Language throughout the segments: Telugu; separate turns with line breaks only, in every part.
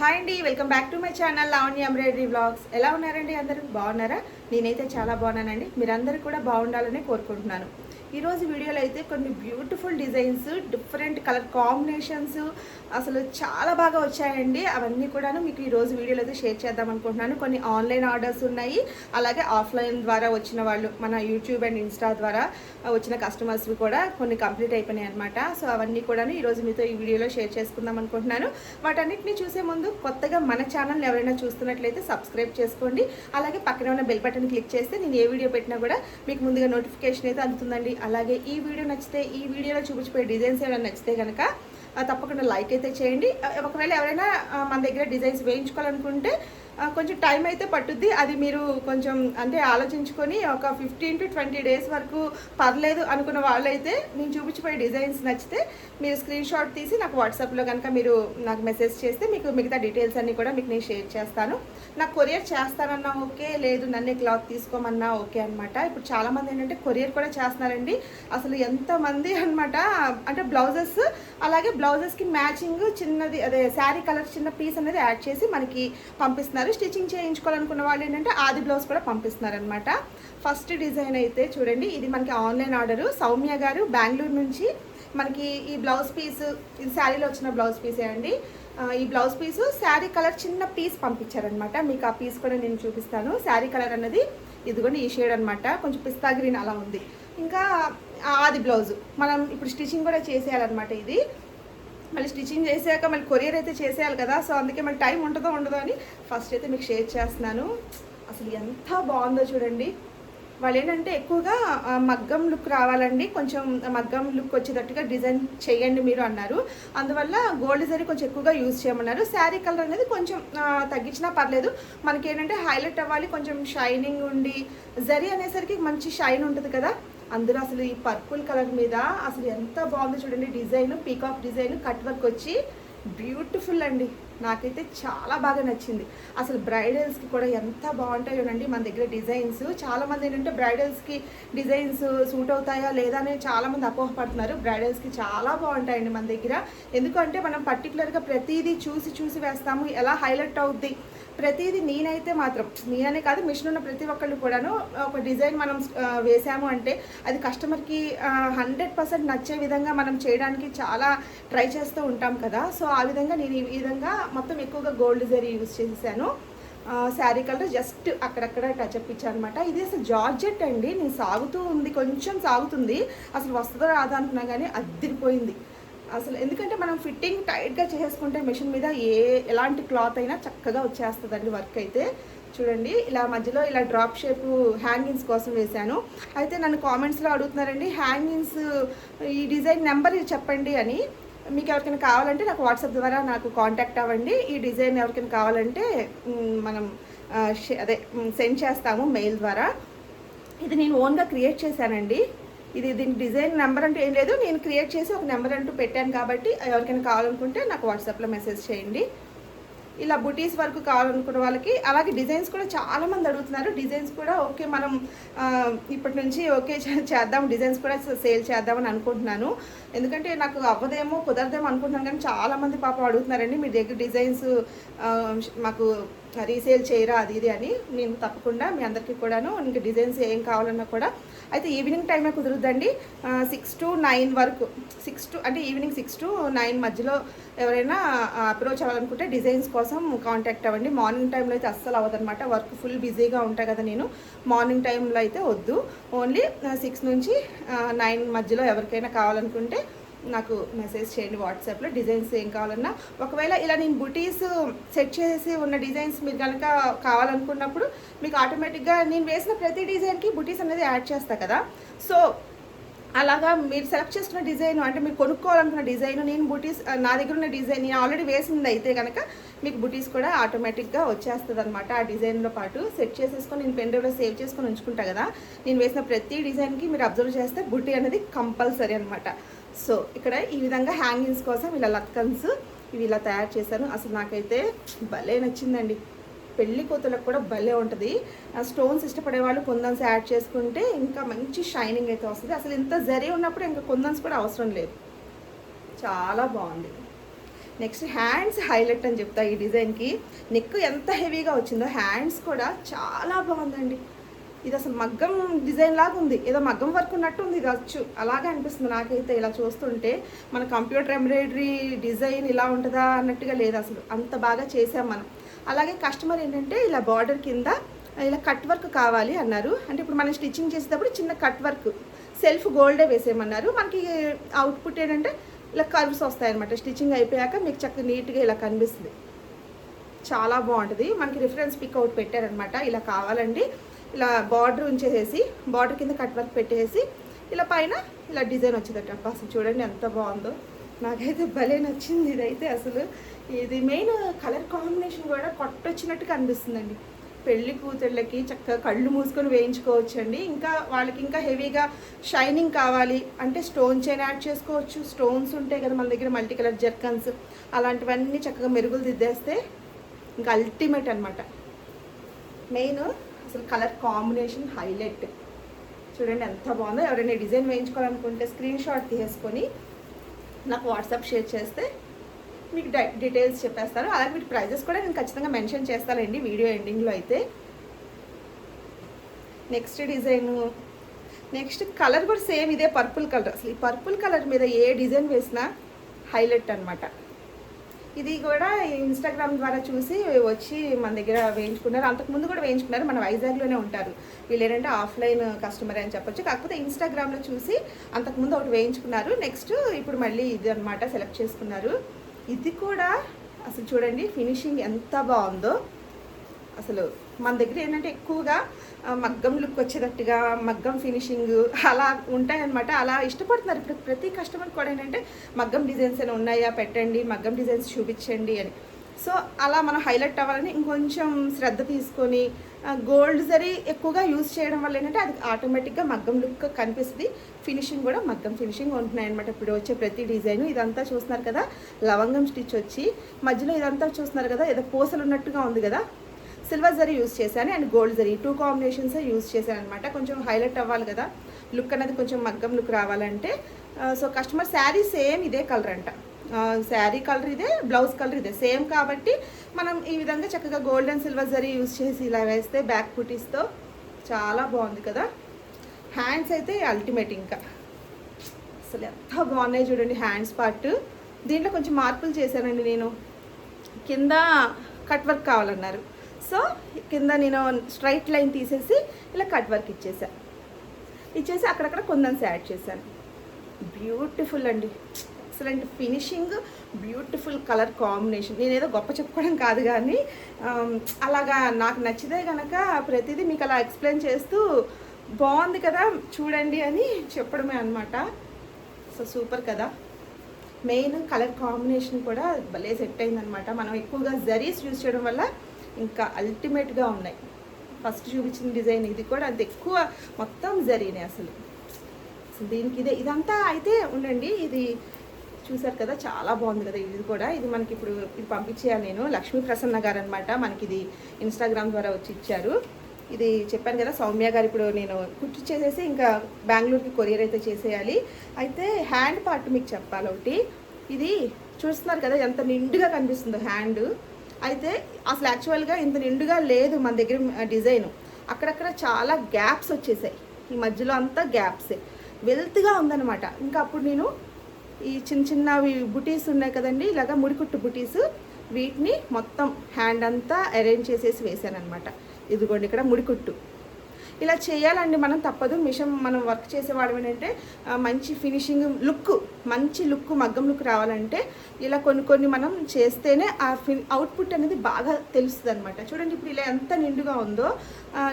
హాయ్ అండి welcome back to my channel Lavanya embroidery blogs ఎలా ఉన్నారండి అందరూ? బాగున్నారా? నేనైతే చాలా బాగున్నానండి. మీరందరూ కూడా బాగుండాలని కోరుకుంటున్నాను. ఈరోజు వీడియోలో అయితే కొన్ని beautiful designs different colour combinations అసలు చాలా బాగా వచ్చాయండి. అవన్నీ కూడాను మీకు ఈరోజు వీడియోలో అయితే షేర్ చేద్దాం అనుకుంటున్నాను. కొన్ని ఆన్లైన్ ఆర్డర్స్ ఉన్నాయి. అలాగే ఆఫ్లైన్ ద్వారా వచ్చిన వాళ్ళు మన యూట్యూబ్ అండ్ ఇన్స్టా ద్వారా వచ్చిన కస్టమర్స్ కూడా కొన్ని కంప్లీట్ అయిపోయినాయి అనమాట సో అవన్నీ కూడాను ఈరోజు మీతో ఈ వీడియోలో షేర్ చేసుకుందాం అనుకుంటున్నాను. వాటన్నిటిని చూసే ముందు కొత్తగా మన ఛానల్ ఎవరైనా చూస్తున్నట్లయితే సబ్స్క్రైబ్ చేసుకోండి. అలాగే పక్కనే ఉన్న బెల్ బటన్ క్లిక్ చేస్తే నేను ఏ వీడియో పెట్టినా కూడా మీకు ముందుగా నోటిఫికేషన్ అయితే అందుతుందండి. అలాగే ఈ వీడియో నచ్చితే ఈ వీడియోలో చూపించిపోయే డిజైన్స్ ఏమైనా నచ్చితే కనుక తప్పకుండా లైక్ అయితే చేయండి. ఒకవేళ ఎవరైనా మన దగ్గర డిజైన్స్ వేయించుకోవాలనుకుంటే కొంచెం టైం అయితే పట్టుద్ది. అది మీరు కొంచెం అంటే ఆలోచించుకొని ఒక ఫిఫ్టీన్ టు ట్వంటీ డేస్ వరకు పర్లేదు అనుకున్న వాళ్ళైతే నేను చూపించిపోయే డిజైన్స్ నచ్చితే మీరు స్క్రీన్ షాట్ తీసి నాకు వాట్సాప్లో కనుక మీరు నాకు మెసేజ్ చేస్తే మీకు మిగతా డీటెయిల్స్ అన్నీ కూడా మీకు నేను షేర్ చేస్తాను. నాకు కొరియర్ చేస్తానన్నా ఓకే లేదు నన్నే క్లాత్ తీసుకోమన్నా ఓకే అనమాట ఇప్పుడు చాలామంది ఏంటంటే కొరియర్ కూడా చేస్తున్నారండి. అసలు ఎంతమంది అనమాట అంటే బ్లౌజెస్ అలాగే బ్లౌజెస్కి మ్యాచింగ్ చిన్నది అదే శారీ కలర్ చిన్న పీస్ అనేది యాడ్ చేసి మనకి పంపిస్తున్నారు. స్టిచ్చింగ్ చేయించుకోవాలనుకున్న వాళ్ళు ఏంటంటే ఆది బ్లౌజ్ కూడా పంపిస్తున్నారనమాట ఫస్ట్ డిజైన్ అయితే చూడండి ఇది మనకి ఆన్లైన్ ఆర్డరు. సౌమ్య గారు బెంగళూరు నుంచి మనకి ఈ బ్లౌజ్ పీస్ ఇది శారీలో వచ్చిన బ్లౌజ్ పీసే అండి. ఈ బ్లౌజ్ పీసు శారీ కలర్ చిన్న పీస్ పంపించారనమాట మీకు ఆ పీస్ కూడా నేను చూపిస్తాను. శారీ కలర్ అన్నది ఇదిగోండి ఈ షేడ్ అనమాట కొంచెం పిస్తా గ్రీన్ అలా ఉంది. ఇంకా ఆది బ్లౌజ్ మనం ఇప్పుడు స్టిచ్చింగ్ కూడా చేసేయాలన్నమాట ఇది. మళ్ళీ స్టిచ్చింగ్ చేసాక మళ్ళీ కొరియర్ అయితే చేసేయాలి కదా సో అందుకే మళ్ళీ టైం ఉంటుందో ఉండదో అని ఫస్ట్ అయితే మీకు షేర్ చేస్తున్నాను. అసలు ఎంత బాగుందో చూడండి. వాళ్ళు ఏంటంటే ఎక్కువగా మగ్గం లుక్ రావాలండి. కొంచెం మగ్గం లుక్ వచ్చేటట్టుగా డిజైన్ చేయండి మీరు అన్నారు. అందువల్ల గోల్డ్ జరీ కొంచెం ఎక్కువగా యూజ్ చేయమన్నారు. శారీ కలర్ అనేది కొంచెం తగ్గించినా పర్లేదు. మనకి ఏంటంటే హైలైట్ అవ్వాలి కొంచెం షైనింగ్ ఉండి జరీ అనేసరికి మంచి షైన్ ఉంటుంది కదా. అందులో అసలు ఈ పర్పుల్ కలర్ మీద అసలు ఎంత బాగుందో చూడండి. Design peacock design cut work వచ్చి బ్యూటిఫుల్ అండి. నాకైతే చాలా బాగా నచ్చింది. అసలు బ్రైడల్స్కి కూడా ఎంత బాగుంటాయోనండి మన దగ్గర డిజైన్స్ చాలామంది ఏంటంటే బ్రైడల్స్కి డిజైన్స్ సూట్ అవుతాయా లేదా అని చాలామంది అపోహపడుతున్నారు బ్రైడల్స్కి చాలా బాగుంటాయండి మన దగ్గర. ఎందుకంటే మనం పర్టికులర్గా ప్రతిదీ చూసి చూసి వేస్తాము. ఎలా హైలైట్ అవుద్ది? ప్రతిదీ నేనైతే మాత్రం నేననే కాదు మిషన్ ఉన్న ప్రతి ఒక్కళ్ళు కూడాను ఒక డిజైన్ మనం వేసాము అంటే అది కస్టమర్కి హండ్రెడ్ పర్సెంట్ నచ్చే విధంగా మనం చేయడానికి చాలా ట్రై చేస్తూ ఉంటాం కదా. సో ఆ విధంగా నేను ఈ విధంగా మొత్తం ఎక్కువగా గోల్డ్ జరీ యూజ్ చేశాను. శారీ కలర్ జస్ట్ అక్కడక్కడ టచ్అప్ ఇచ్చాను అనమాట ఇది అసలు జార్జెట్ అండి. నేను సాగుతూ ఉంది కొంచెం సాగుతుంది. అసలు వస్తుందో రాదా అనుకున్నా కానీ అద్దరిపోయింది అసలు ఎందుకంటే మనం ఫిట్టింగ్ టైట్గా చేసుకుంటే మిషన్ మీద ఏ ఎలాంటి క్లాత్ అయినా చక్కగా వచ్చేస్తుందండి వర్క్ అయితే. చూడండి ఇలా మధ్యలో ఇలా డ్రాప్ షేప్ హ్యాంగింగ్స్ కోసం వేశాను. అయితే నన్ను కామెంట్స్లో అడుగుతున్నారండి హ్యాంగింగ్స్ ఈ డిజైన్ నెంబర్ చెప్పండి అని. మీకు ఎవరికైనా కావాలంటే నాకు వాట్సాప్ ద్వారా నాకు కాంటాక్ట్ అవ్వండి. ఈ డిజైన్ ఎవరికైనా కావాలంటే మనం అదే సెండ్ చేస్తాము మెయిల్ ద్వారా. ఇది నేను ఓన్గా క్రియేట్ చేశానండి. ఇది దీని డిజైన్ నెంబర్ అంటూ ఏం లేదు. నేను క్రియేట్ చేసి ఒక నెంబర్ అంటూ పెట్టాను కాబట్టి ఎవరికైనా కావాలనుకుంటే నాకు వాట్సాప్లో మెసేజ్ చేయండి. ఇలా బుటీస్ వరకు కావాలనుకున్న వాళ్ళకి అలాగే డిజైన్స్ కూడా చాలామంది అడుగుతున్నారు. డిజైన్స్ కూడా ఓకే మనం ఇప్పటి నుంచి ఓకే చేద్దాం. డిజైన్స్ కూడా సేల్ చేద్దామని అనుకుంటున్నాను. ఎందుకంటే నాకు అవ్వదేమో కుదరదేమో అనుకుంటున్నాను కానీ చాలామంది పాపం అడుగుతున్నారండి. మీ దగ్గర డిజైన్స్ మాకు రీసేల్ చేయరా అది ఇది అని నేను తప్పకుండా మీ అందరికీ కూడాను ఇంకా డిజైన్స్ ఏం కావాలన్నా కూడా. అయితే ఈవినింగ్ టైమే కుదురుద్దండి. సిక్స్ టు నైన్ వరకు సిక్స్ టు అంటే ఈవినింగ్ సిక్స్ టు నైన్ మధ్యలో ఎవరైనా అప్రోచ్ అవ్వాలనుకుంటే డిజైన్స్ కోసం కాంటాక్ట్ అవ్వండి. మార్నింగ్ టైంలో అయితే అస్సలు అవ్వదన్నమాట. వర్క్ ఫుల్ బిజీగా ఉంటాయి కదా నేను. మార్నింగ్ టైంలో అయితే వద్దు. ఓన్లీ సిక్స్ నుంచి నైన్ మధ్యలో ఎవరికైనా కావాలనుకుంటే నాకు మెసేజ్ చేయండి వాట్సాప్లో. డిజైన్స్ ఏం కావాలన్నా. ఒకవేళ ఇలా నేను బుటీస్ సెట్ చేసి ఉన్న డిజైన్స్ మీరు కనుక కావాలనుకున్నప్పుడు మీకు ఆటోమేటిక్గా నేను వేసిన ప్రతి డిజైన్కి బుటీస్ అనేది యాడ్ చేస్తా కదా. సో అలాగా మీరు సెలెక్ట్ చేసుకున్న డిజైన్ అంటే మీరు కొనుక్కోవాలనుకున్న డిజైన్ నేను బుటీస్ నా దగ్గర ఉన్న డిజైన్ నేను ఆల్రెడీ వేసింది అయితే కనుక మీకు బుటీస్ కూడా ఆటోమేటిక్గా వచ్చేస్తుంది అనమాట ఆ డిజైన్లో పాటు సెట్ చేసేసుకొని నేను పెన్డ్రైవ్లో సేవ్ చేసుకొని ఉంచుకుంటా కదా. నేను వేసిన ప్రతి డిజైన్కి మీరు అబ్జర్వ్ చేస్తే బుటీ అనేది కంపల్సరీ అనమాట సో ఇక్కడ ఈ విధంగా హ్యాంగింగ్స్ కోసం ఇలా లత్కన్స్ ఇవి ఇలా తయారు చేశాను. అసలు నాకైతే భలే నచ్చిందండి. పెళ్ళి కూతులకు కూడా భలే ఉంటుంది. ఆ స్టోన్స్ ఇష్టపడే వాళ్ళు కుందన్స్ యాడ్ చేసుకుంటే ఇంకా మంచి షైనింగ్ అయితే వస్తుంది. అసలు ఇంత జరీ ఉన్నప్పుడు ఇంకా కుందన్స్ కూడా అవసరం లేదు. చాలా బాగుంది. నెక్స్ట్ హ్యాండ్స్ హైలైట్ అని చెప్తా ఈ డిజైన్కి నెక్ ఎంత హెవీగా వచ్చిందో హ్యాండ్స్ కూడా చాలా బాగుందండి. ఇది అసలు మగ్గం డిజైన్ లాగా ఉంది. ఏదో మగ్గం వర్క్ ఉన్నట్టు ఉంది ఇది వచ్చు అలాగే అనిపిస్తుంది నాకైతే ఇలా చూస్తుంటే. మన కంప్యూటర్ ఎంబ్రాయిడరీ డిజైన్ ఇలా ఉంటుందా అన్నట్టుగా లేదు అసలు. అంత బాగా చేసాం మనం. అలాగే కస్టమర్ ఏంటంటే ఇలా బార్డర్ కింద ఇలా కట్ వర్క్ కావాలి అన్నారు. అంటే ఇప్పుడు మనం స్టిచ్చింగ్ చేసేటప్పుడు చిన్న కట్ వర్క్ సెల్ఫ్ గోల్డే వేసేయమన్నారు. మనకి అవుట్పుట్ ఏంటంటే ఇలా కర్వ్స్ వస్తాయన్నమాట. స్టిచ్చింగ్ అయిపోయాక మీకు చక్కగా నీట్గా ఇలా కనిపిస్తుంది. చాలా బాగుంటుంది. మనకి రిఫరెన్స్ పిక్ అవుట్ పెట్టారనమాట ఇలా కావాలండి. ఇలా బార్డర్ ఉంచేసేసి బార్డర్ కింద కట్ వర్క్ పెట్టేసి ఇలా పైన ఇలా డిజైన్ వచ్చిందట. అసలు చూడండి ఎంత బాగుందో. నాకైతే భలే నచ్చింది ఇదైతే అసలు. ఇది మెయిన్ కలర్ కాంబినేషన్ కూడా కొట్టొచ్చినట్టుగా అనిపిస్తుందండి పెళ్ళి కూతుళ్ళకి చక్కగా కళ్ళు మూసుకొని వేయించుకోవచ్చండి. ఇంకా వాళ్ళకి ఇంకా హెవీగా షైనింగ్ కావాలి అంటే స్టోన్ చైన్ యాడ్ చేసుకోవచ్చు. స్టోన్స్ ఉంటాయి కదా మన దగ్గర మల్టీ కలర్ జర్కన్స్. అలాంటివన్నీ చక్కగా మెరుగులు దిద్దేస్తే ఇంకా అల్టిమేట్ అనమాట మెయిన్ అసలు కలర్ కాంబినేషన్ హైలైట్. చూడండి ఎంత బాగుందో. ఎవరైనా డిజైన్ వేయించుకోవాలనుకుంటే స్క్రీన్ షాట్ తీసేసుకొని నాకు వాట్సాప్ షేర్ చేస్తే మీకు డై- డీటెయిల్స్ చెప్పేస్తాను అలాగే వీటి ప్రైజెస్ కూడా నేను ఖచ్చితంగా మెన్షన్ చేస్తానండి వీడియో ఎండింగ్లో అయితే. నెక్స్ట్ డిజైన్ నెక్స్ట్ కలర్ కూడా సేమ్ ఇదే పర్పుల్ కలర్. అసలు ఈ పర్పుల్ కలర్ మీద ఏ డిజైన్ వేసినా హైలైట్ అన్నమాట. ఇది కూడా ఇన్స్టాగ్రామ్ ద్వారా చూసి వచ్చి మన దగ్గర వేయించుకున్నారు. అంతకుముందు కూడా వేయించుకున్నారు. మన వైజాగ్లోనే ఉంటారు. వీళ్ళు ఏంటంటే ఆఫ్లైన్ కస్టమర్ అని చెప్పొచ్చు. కాకపోతే ఇన్స్టాగ్రామ్లో చూసి అంతకుముందు ఒకటి వేయించుకున్నారు. నెక్స్ట్ ఇప్పుడు మళ్ళీ ఇది అనమాట సెలెక్ట్ చేసుకున్నారు. ఇది కూడా అసలు చూడండి ఫినిషింగ్ ఎంత బాగుందో. అసలు మన దగ్గర ఏంటంటే ఎక్కువగా మగ్గం లుక్ వచ్చేటట్టుగా మగ్గం ఫినిషింగ్ అలా ఉంటాయన్నమాట. అలా ఇష్టపడుతున్నారు. ఇప్పుడు ప్రతి కస్టమర్ కూడా ఏంటంటే మగ్గం డిజైన్స్ అని ఉన్నాయా? పెట్టండి మగ్గం డిజైన్స్ చూపించండి అని. సో అలా మనం హైలైట్ అవ్వాలని ఇంకొంచెం శ్రద్ధ తీసుకొని గోల్డ్ జరీ ఎక్కువగా యూజ్ చేయడం వల్ల ఏంటంటే అది ఆటోమేటిక్గా మగ్గం లుక్ కనిపిస్తుంది. ఫినిషింగ్ కూడా మగ్గం ఫినిషింగ్ ఉంటున్నాయి అనమాట ఇప్పుడు వచ్చే ప్రతి డిజైన్ ఇదంతా చూస్తున్నారు కదా? లవంగం స్టిచ్ వచ్చి మధ్యలో ఇదంతా చూస్తున్నారు కదా? ఏదో పూసలు ఉన్నట్టుగా ఉంది కదా? సిల్వర్ జరీ యూస్ చేశాను and gold zari. Two combinations use చేశాను అనమాట కొంచెం హైలైట్ అవ్వాలి కదా. లుక్ అనేది కొంచెం మగ్గం లుక్ రావాలంటే. సో కస్టమర్ శారీ సేమ్ ఇదే కలర్ అంట. శారీ కలర్ ఇదే బ్లౌజ్ కలర్ ఇదే. సేమ్ కాబట్టి మనం ఈ విధంగా చక్కగా gold and silver zari use చేసి ఇలా వేస్తే బ్యాక్ పుటీస్తో చాలా బాగుంది కదా. హ్యాండ్స్ అయితే అల్టిమేట్ ఇంకా. అసలు ఎంత బాగున్నాయి చూడండి హ్యాండ్స్ పార్ట్. దీంట్లో కొంచెం మార్పులు చేశానండి నేను. కింద కట్ వర్క్ కావాలన్నారు. సో కింద నేను స్ట్రైట్ లైన్ తీసేసి ఇలా కట్ వర్క్ ఇచ్చేసా. ఇచ్చేసి అక్కడక్కడ కొందన్స్ యాడ్ చేశాను. బ్యూటిఫుల్ అండి. Excellent finishing beautiful colour combination నేనేదో గొప్ప చెప్పుకోవడం కాదు కానీ అలాగా నాకు నచ్చితే కనుక ప్రతిదీ మీకు అలా ఎక్స్ప్లెయిన్ చేస్తూ బాగుంది కదా చూడండి అని చెప్పడమే అనమాట సో సూపర్ కదా. మెయిన్ కలర్ కాంబినేషన్ కూడా భలే సెట్ అయిందనమాట మనం ఎక్కువగా జరీస్ యూజ్ చేయడం వల్ల ఇంకా అల్టిమేట్గా ఉన్నాయి. ఫస్ట్ చూపించిన డిజైన్ ఇది కూడా అంత. ఎక్కువ మొత్తం జరిగినాయి అసలు. అసలు దీనికి ఇదే ఇదంతా అయితే ఉండండి ఇది చూసారు కదా చాలా బాగుంది కదా ఇది కూడా. ఇది మనకి ఇప్పుడు ఇది పంపించేయాలి నేను. లక్ష్మీ ప్రసన్న గారు అనమాట మనకి ఇది ఇన్స్టాగ్రామ్ ద్వారా వచ్చి ఇచ్చారు. ఇది చెప్పాను కదా సౌమ్య గారు ఇప్పుడు నేను కుట్టి చేసేసి ఇంకా బెంగళూరుకి కొరియర్ అయితే చేసేయాలి. అయితే హ్యాండ్ పార్ట్ మీకు చెప్పాలి ఒకటి. ఇది చూస్తున్నారు కదా ఎంత నిండుగా కనిపిస్తుందో హ్యాండ్ అయితే అసలు యాక్చువల్గా ఇంత నిండుగా లేదు మన దగ్గర డిజైన్ అక్కడక్కడ చాలా గ్యాప్స్ వచ్చేసాయి. ఈ మధ్యలో అంతా గ్యాప్సే వెల్త్గా ఉందన్నమాట. ఇంకా అప్పుడు నేను ఈ చిన్న చిన్నవి బుటీస్ ఉన్నాయి కదండి ఇలాగా ముడికుట్టు బుటీస్ వీటిని మొత్తం హ్యాండ్ అంతా అరేంజ్ చేసేసి వేసాను అనమాట ఇదిగోండి ఇక్కడ ముడికుట్టు. ఇలా చేయాలండి. మనం తప్పదు. మిషన్ మనం వర్క్ చేసేవాడు ఏంటంటే మంచి ఫినిషింగ్ లుక్ మంచి లుక్ మగ్గం లుక్ రావాలంటే ఇలా కొన్ని కొన్ని మనం చేస్తేనే ఆ ఫిన్ అవుట్పుట్ అనేది బాగా తెలుస్తుంది అనమాట చూడండి ఇప్పుడు ఇలా ఎంత నిండుగా ఉందో.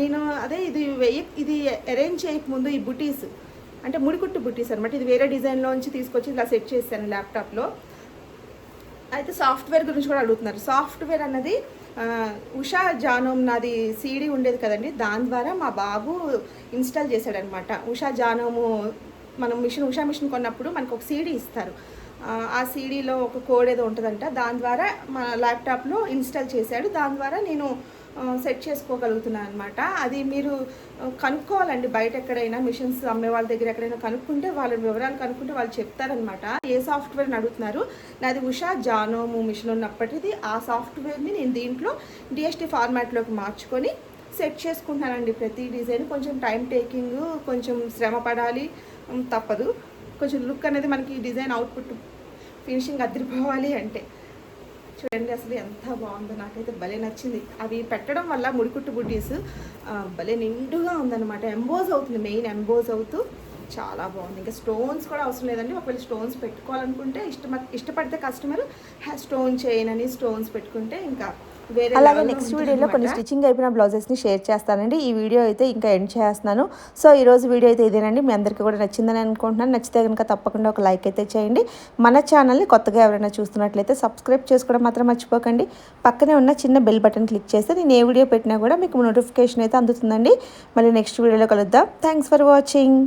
నేను అదే ఇది వెయ్యి ఇది అరేంజ్ చేయకముందు ఈ బుటీస్ అంటే ముడికుట్టు బుటీస్ అనమాట. ఇది వేరే డిజైన్లోంచి తీసుకొచ్చి ఇలా సెట్ చేశాను ల్యాప్టాప్లో. అయితే సాఫ్ట్వేర్ గురించి కూడా అడుగుతున్నారు. సాఫ్ట్వేర్ అన్నది ఉషా జానోమ్ నాది సీడీ ఉండేది కదండి. దాని ద్వారా మా బాబు ఇన్స్టాల్ చేశాడనమాట. ఉషా జానోము మనం మిషన్ ఉషా మిషన్ కొన్నప్పుడు మనకు ఒక సీడీ ఇస్తారు. ఆ, ఆ సీడీలో ఒక కోడ్ ఏదో ఉంటుందంట. దాని ద్వారా మా ల్యాప్టాప్లో ఇన్స్టాల్ చేశాడు. దాని ద్వారా నేను సెట్ చేసుకోగలుగుతున్నాను అనమాట అది మీరు కనుక్కోవాలండి. బయట ఎక్కడైనా మిషన్స్ అమ్మే వాళ్ళ దగ్గర ఎక్కడైనా కనుక్కుంటే వాళ్ళ వివరాలు కనుక్కుంటే వాళ్ళు చెప్తారనమాట ఏ సాఫ్ట్వేర్ని అడుగుతున్నారు? నాది ఉషా జానోము మిషన్ ఉన్నప్పటిది. ఆ సాఫ్ట్వేర్ని నేను దీంట్లో డిఎస్టీ ఫార్మాట్లోకి మార్చుకొని సెట్ చేసుకుంటున్నానండి ప్రతి డిజైన్. కొంచెం టైం టేకింగ్ కొంచెం శ్రమ పడాలి తప్పదు. కొంచెం లుక్ అనేది మనకి డిజైన్ అవుట్పుట్ ఫినిషింగ్ అదిరిపోవాలి అంటే. చూడండి అసలు ఎంత బాగుందో. నాకైతే భలే నచ్చింది. అవి పెట్టడం వల్ల ముడికుట్టు బుడ్డీస్ భలే నిండుగా ఉందన్నమాట. ఎంబోజ్ అవుతుంది మెయిన్ ఎంబోజ్ అవుతూ. చాలా బాగుంది. ఇంకా స్టోన్స్ కూడా అవసరం లేదండి. ఒకవేళ స్టోన్స్ పెట్టుకోవాలనుకుంటే ఇష్టమ ఇష్టపడితే కస్టమర్ స్టోన్ చైన్ అని స్టోన్స్ పెట్టుకుంటే ఇంకా
అలాగే నెక్స్ట్ వీడియోలో కొన్ని. స్టిచ్చింగ్ అయిపోయిన బ్లౌజెస్ని షేర్ చేస్తానండి. ఈ వీడియో అయితే ఇంకా ఎండ్ చేస్తున్నాను. సో ఈ రోజు వీడియో అయితే ఇదేనండి. మీ అందరికీ కూడా నచ్చిందని అనుకుంటున్నాను. నచ్చితే కనుక తప్పకుండా ఒక లైక్ అయితే చేయండి. మన ఛానల్ని కొత్తగా ఎవరైనా చూస్తున్నట్లయితే సబ్స్క్రైబ్ చేసుకోవడం మాత్రం మర్చిపోకండి. పక్కనే ఉన్న చిన్న బెల్ బటన్ క్లిక్ చేస్తే నేను ఏ వీడియో పెట్టినా కూడా మీకు నోటిఫికేషన్ అయితే అందుతుందండి. మళ్ళీ నెక్స్ట్ వీడియోలో కలుద్దాం. Thanks for watching